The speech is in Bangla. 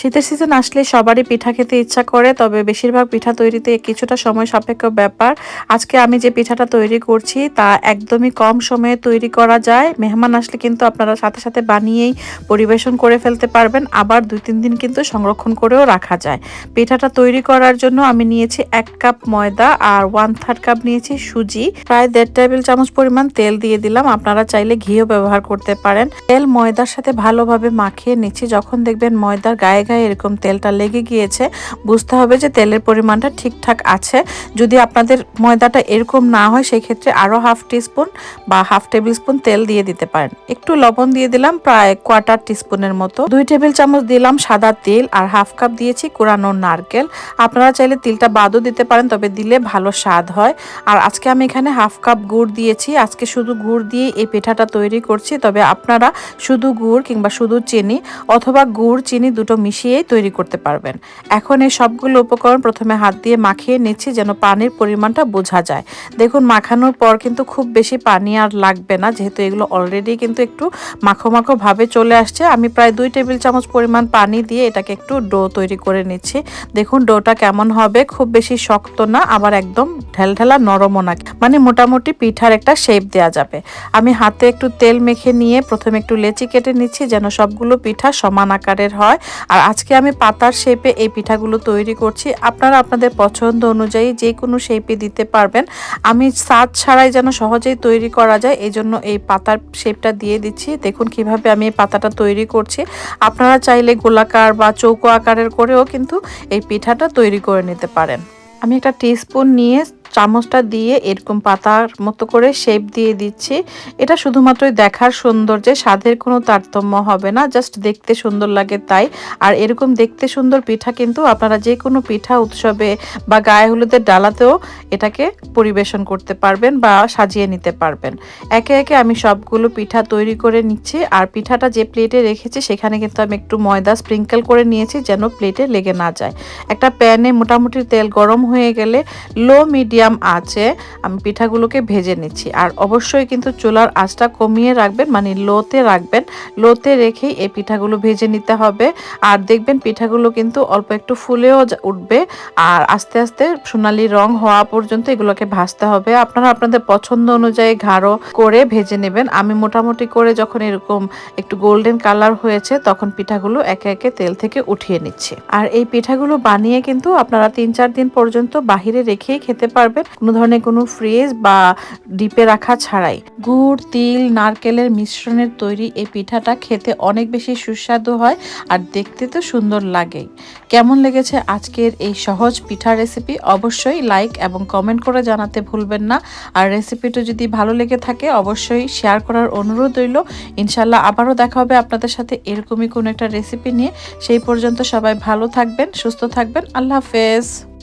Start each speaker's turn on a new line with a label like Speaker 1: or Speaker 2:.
Speaker 1: শীতের সিজন আসলে সবারই পিঠা খেতে ইচ্ছা করে, তবে বেশিরভাগ পিঠা তৈরিতে কিছুটা সময় সাপেক্ষ ব্যাপার। আজকে আমি যে পিঠাটা তৈরি করছি, তা একদমই কম সময়ে তৈরি করা যায়। মেহমান আসলে কিন্তু আপনারা সাথে সাথে বানিয়েই পরিবেশন করে ফেলতে পারবেন, আবার দুই তিন দিন কিন্তু সংরক্ষণ করেও রাখা যায়। পিঠাটা তৈরি করার জন্য আমি নিয়েছি এক কাপ ময়দা আর ওয়ান থার্ড কাপ নিয়েছি সুজি। প্রায় দেড় টেবিল চামচ পরিমাণ তেল দিয়ে দিলাম, আপনারা চাইলে ঘিও ব্যবহার করতে পারেন। তেল ময়দার সাথে ভালোভাবে মাখিয়ে নিচ্ছি, যখন দেখবেন ময়দার গায়ে গায়ে এরকম তেলটা লেগে গিয়েছে, বুঝতে হবে যে তেলের পরিমাণটা ঠিকঠাক আছে। যদি আপনাদের ময়দাটা এরকম না হয় সেই ক্ষেত্রে আরও হাফ টিস্পুন বা হাফ টেবিল স্পুন তেল দিয়ে দিতে পারেন। একটু লবণ দিয়ে দিলাম, প্রায় কোয়ার্টার টিস্পুনের মতো। দুই টেবিল চামচ দিলাম সাদা তেল আর হাফ কাপ দিয়েছি কোরানো নারকেল। আপনারা চাইলে তিলটা বাদও দিতে পারেন, তবে দিলে ভালো স্বাদ হয়। আর আজকে আমি এখানে হাফ কাপ গুড় দিয়েছি। আজকে শুধু গুড় দিয়ে এই পিঠাটা তৈরি করছি, তবে আপনারা শুধু গুড় কিংবা শুধু চিনি অথবা গুড়, চিনি দুটো মিশিয়েই তৈরি করতে পারবেন। এখন এই সবগুলো উপকরণ প্রথমে হাত দিয়ে মাখিয়ে নিচ্ছি যেন পানির পরিমাণটা বোঝা যায়। দেখুন, মাখানোর পর কিন্তু খুব বেশি পানি আর লাগবে না, যেহেতু এগুলো অলরেডি কিন্তু একটু মাখো মাখো ভাবে চলে আসছে। আমি প্রায় দুই টেবিল চামচ পরিমাণ পানি দিয়ে এটাকে একটু ডো তৈরি করে নিচ্ছি। দেখুন, ডোটা কেমন হবে, খুব বেশি শক্ত না, আবার একদম ঢেলঢেলা নরমও না মানে মোটামুটি পিঠার একটা শেপ দেওয়া যাবে। আমি হাতে একটু তেল মেখে নিয়ে প্রথমে একটু লেচি কেটে নিচ্ছি যেন সবগুলো পিঠা সমান আকারের হয়। আর আজকে আমি পাতার শেপে এই পিঠাগুলো তৈরি করছি। আপনারা আপনাদের পছন্দ অনুযায়ী যে কোনো শেপে দিতে পারবেন। আমি সাজ ছাড়াই যেন সহজেই তৈরি করা যায় এই জন্য এই পাতার শেপটা দিয়ে দিচ্ছি। দেখুন কীভাবে আমি এই পাতাটা তৈরি করছি। আপনারা চাইলে গোলাকার বা চৌকো আকারের করেও কিন্তু এই পিঠাটা তৈরি করে নিতে পারেন। আমি একটা টিস্পুন নিয়ে চামচটা দিয়ে এরকম পাতার মতো করে শেপ দিয়ে দিচ্ছি। এটা শুধুমাত্রই দেখার সৌন্দর্যে, স্বাদের কোনো তারতম্য হবে না জাস্ট দেখতে সুন্দর লাগে তাই। আর এরকম দেখতে সুন্দর পিঠা কিন্তু আপনারা যে কোনো পিঠা উৎসবে বা গায়ে হলুদের ডালাতেও এটাকে পরিবেশন করতে পারবেন বা সাজিয়ে নিতে পারবেন। একে একে আমি সবগুলো পিঠা তৈরি করে নিচ্ছি আর পিঠাটা যে প্লেটে রেখেছি সেখানে কিন্তু আমি একটু ময়দা স্প্রিঙ্কেল করে নিয়েছি যেন প্লেটে লেগে না যায়। একটা প্যানে মোটামুটি তেল গরম হয়ে গেলে লো মিডিয়াম মিডিয়াম আঁচে আমি পিঠাগুলোকে ভেজে নিচ্ছি। আর অবশ্যই কিন্তু চুলার আঁচটা কমিয়ে রাখবেন মানে লোতে রাখবেন। লোতে রেখেই এই পিঠাগুলো ভেজে নিতে হবে। আর দেখবেন পিঠাগুলো কিন্তু অল্প একটু ফুলেও উঠবে। আর আস্তে আস্তে সোনালি রং হওয়া পর্যন্ত এগুলোকে ভাজতে হবে। আপনারা আপনাদের পছন্দ অনুযায়ী ঘাড়ো করে ভেজে নেবেন। আমি মোটামুটি করে যখন এরকম একটু গোল্ডেন কালার হয়েছে, তখন পিঠাগুলো একে একে তেল থেকে উঠিয়ে নিচ্ছি। আর এই পিঠাগুলো বানিয়ে কিন্তু আপনারা তিন চার দিন পর্যন্ত বাহিরে রেখেই খেতে পারবেন। কোনো ধরনের কোনো ফ্রিজ বা ডিপে রাখা ছাড়াই। গুড়, তিল, নারকেলের মিশ্রণের তৈরি এই পিঠাটা খেতে অনেক বেশি সুস্বাদু হয় আর দেখতে তো সুন্দর লাগেই কেমন লেগেছে আজকের এই সহজ পিঠা রেসিপি অবশ্যই লাইক এবং কমেন্ট করে জানাতে ভুলবেন না। আর রেসিপিটা যদি ভালো লেগে থাকে, অবশ্যই শেয়ার করার অনুরোধ রইল। ইনশাল্লাহ আবারও দেখা হবে আপনাদের সাথে এরকমই কোনো একটা রেসিপি নিয়ে। সেই পর্যন্ত সবাই ভালো থাকবেন, সুস্থ থাকবেন। আল্লাহ হাফেজ।